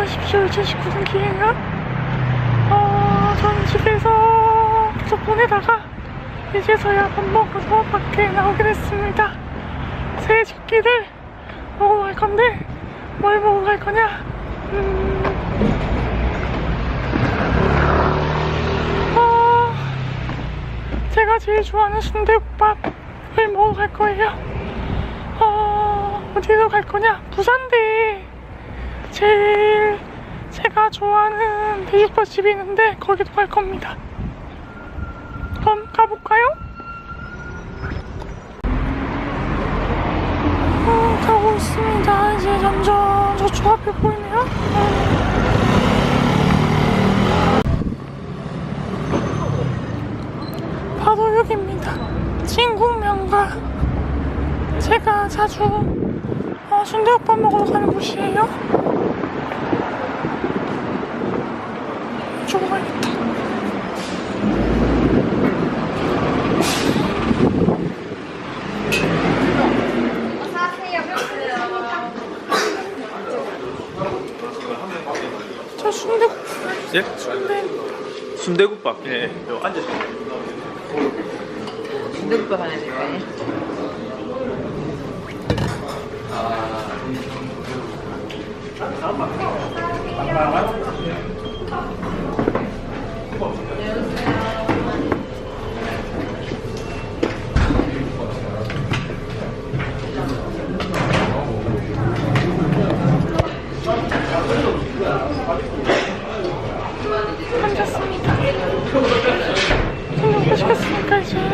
안녕하십시오. 2019년 기행은 어, 전 집에서 계속 보내다가 이제서야 밥 먹어서 밖에 나오게 됐습니다. 새 집기를 먹으러 갈 건데 뭘 먹으러 갈 거냐? 음... 어... 제가 제일 좋아하는 순대국밥을 먹으러 갈 거예요. 어... 어디로 갈 거냐? 부산대 제일 제가 좋아하는 돼지국밥집이 있는데 거기도 갈 겁니다. 그럼 가볼까요? 어, 가고 있습니다. 이제 점점 저쪽 앞에 보이네요. 어. 바로 여기입니다. 진국면가 제가 자주 어, 순대국밥 먹으러 가는 곳이에요. 이쪽으로 가야겠다. 저 순대국 예? 순대 순대국밥. 예. 요 앉으세요. 순대국밥 하나 드릴까요? 앉 싶었으니까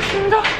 먹어보겠습니다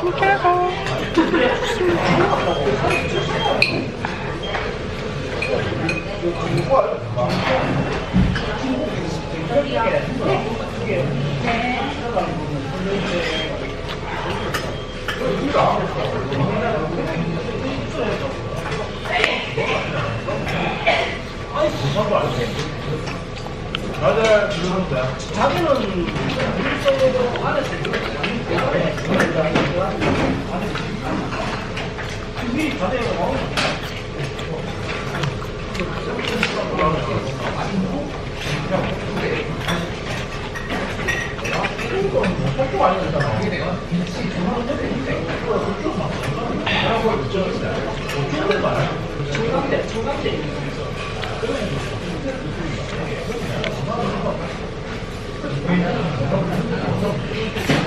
좋더라고. 딴 데는 되게 맑게 주는데 국물 좀 진해서 좋습니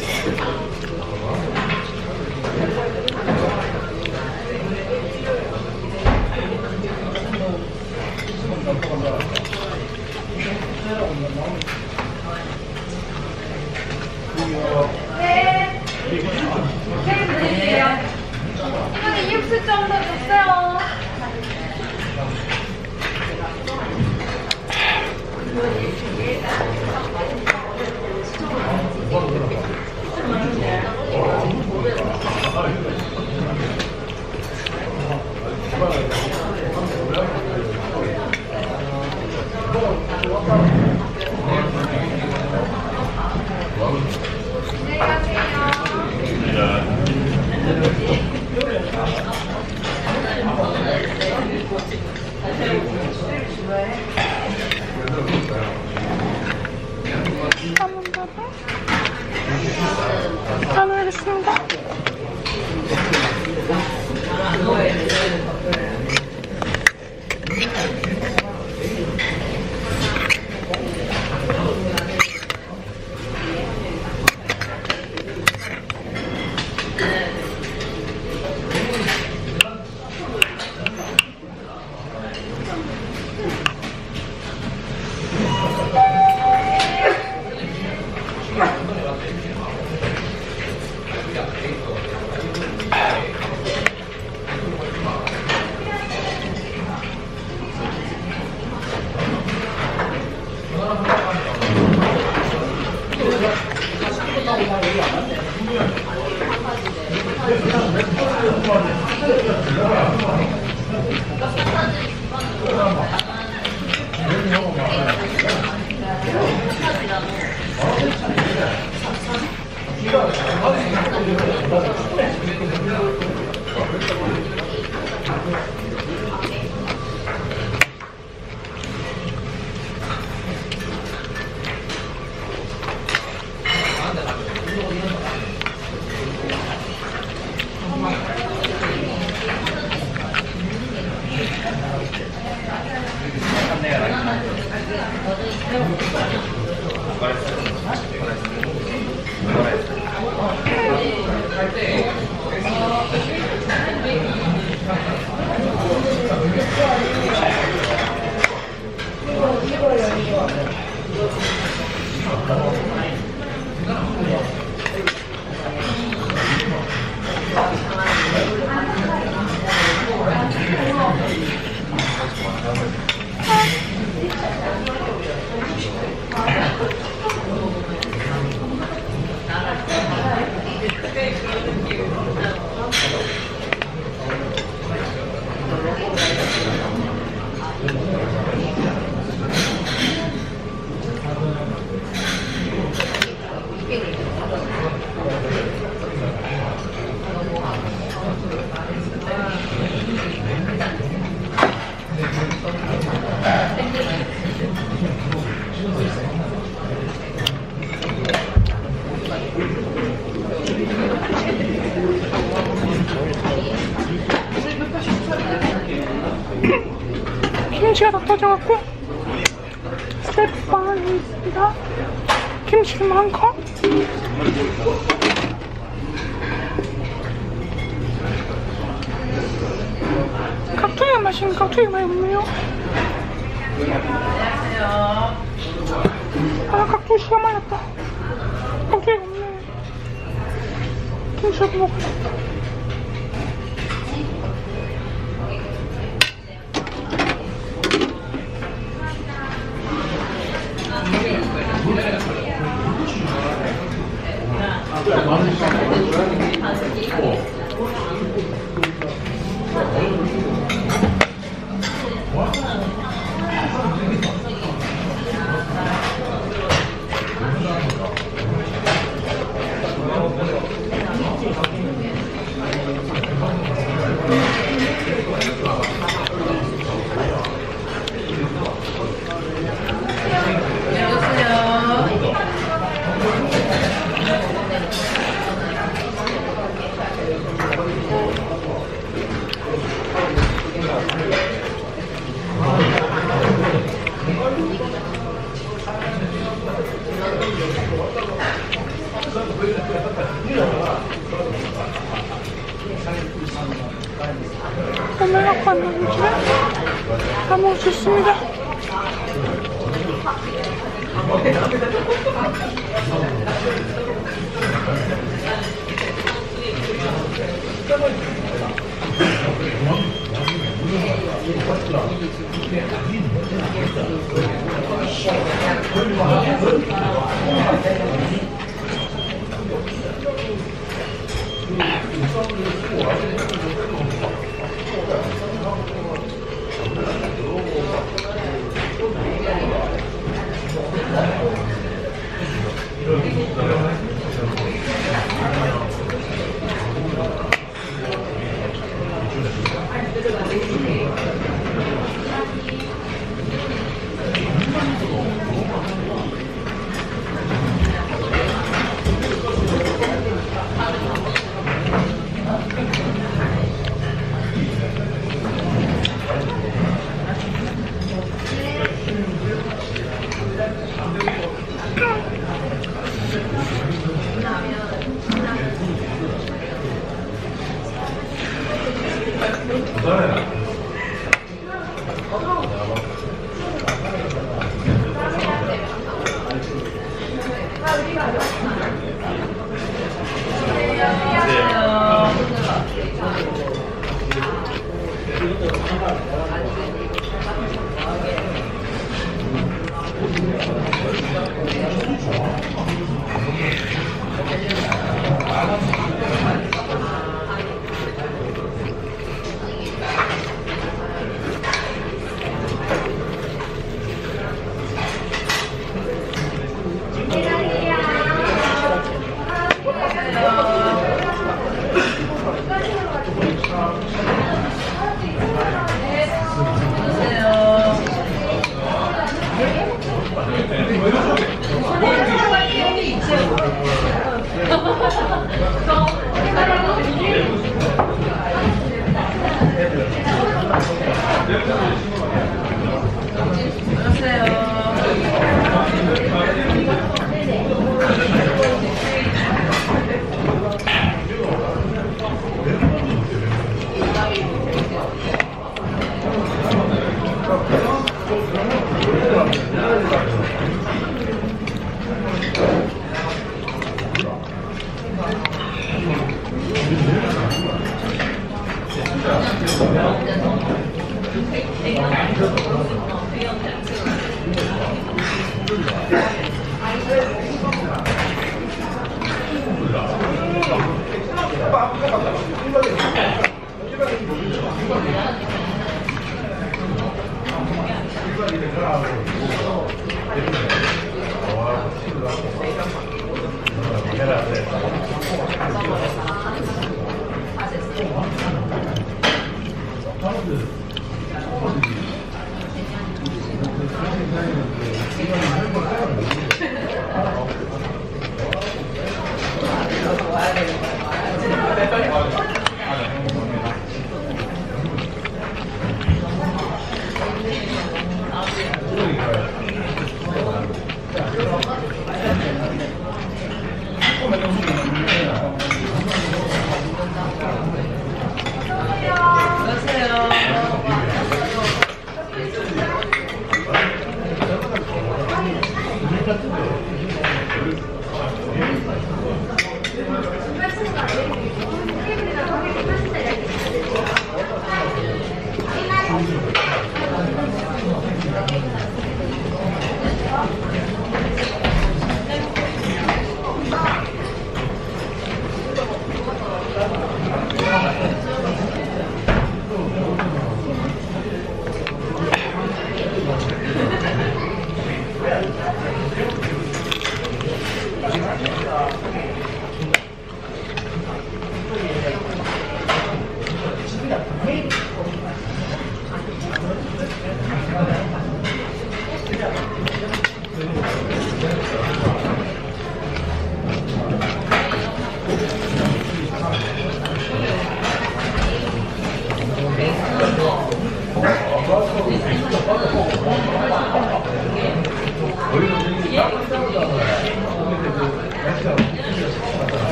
是的 Amen. 김치가 다 터져갖고 스테판이 있습니다. 김치를 많고 깍두기가 맛있는 깍두기가 많이 없네요. 아 깍두기가 말랐다. 깍두기가 없네. 김치를 먹어야겠다. 꼬물락 만든 김에 다 먹을 수 있습니다. 그 사람들이 쓰고 와야 되는 사람들 쓰고 와야 되는 사람들 말 해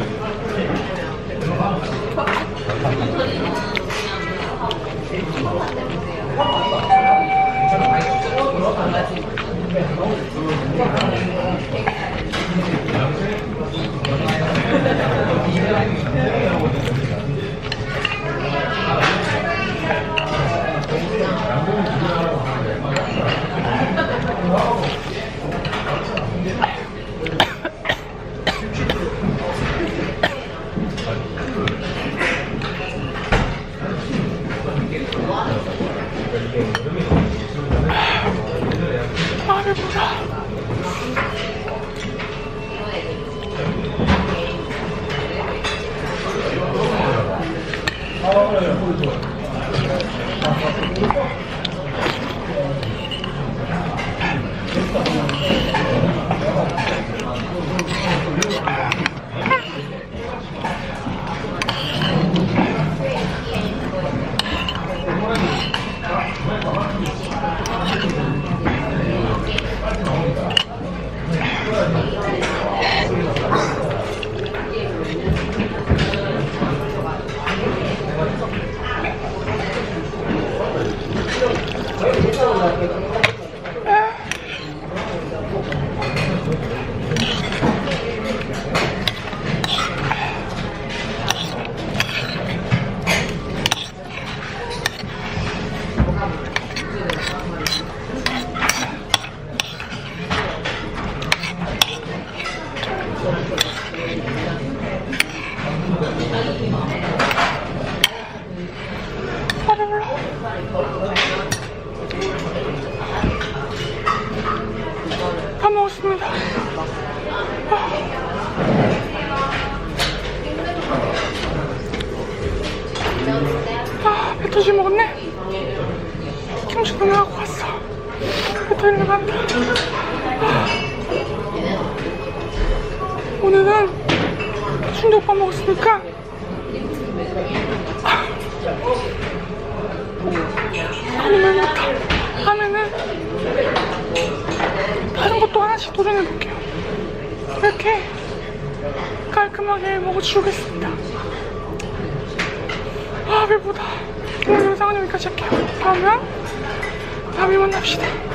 보라. 순대국밥 먹었으니까? 아. 아니면 못하 하면은 다른 것도 하나씩 도전해볼게요. 이렇게 깔끔하게 먹어주겠습니다. 아 배보다. 오늘 영상은 여기까지 할게요. 그러면 다음에 만납시다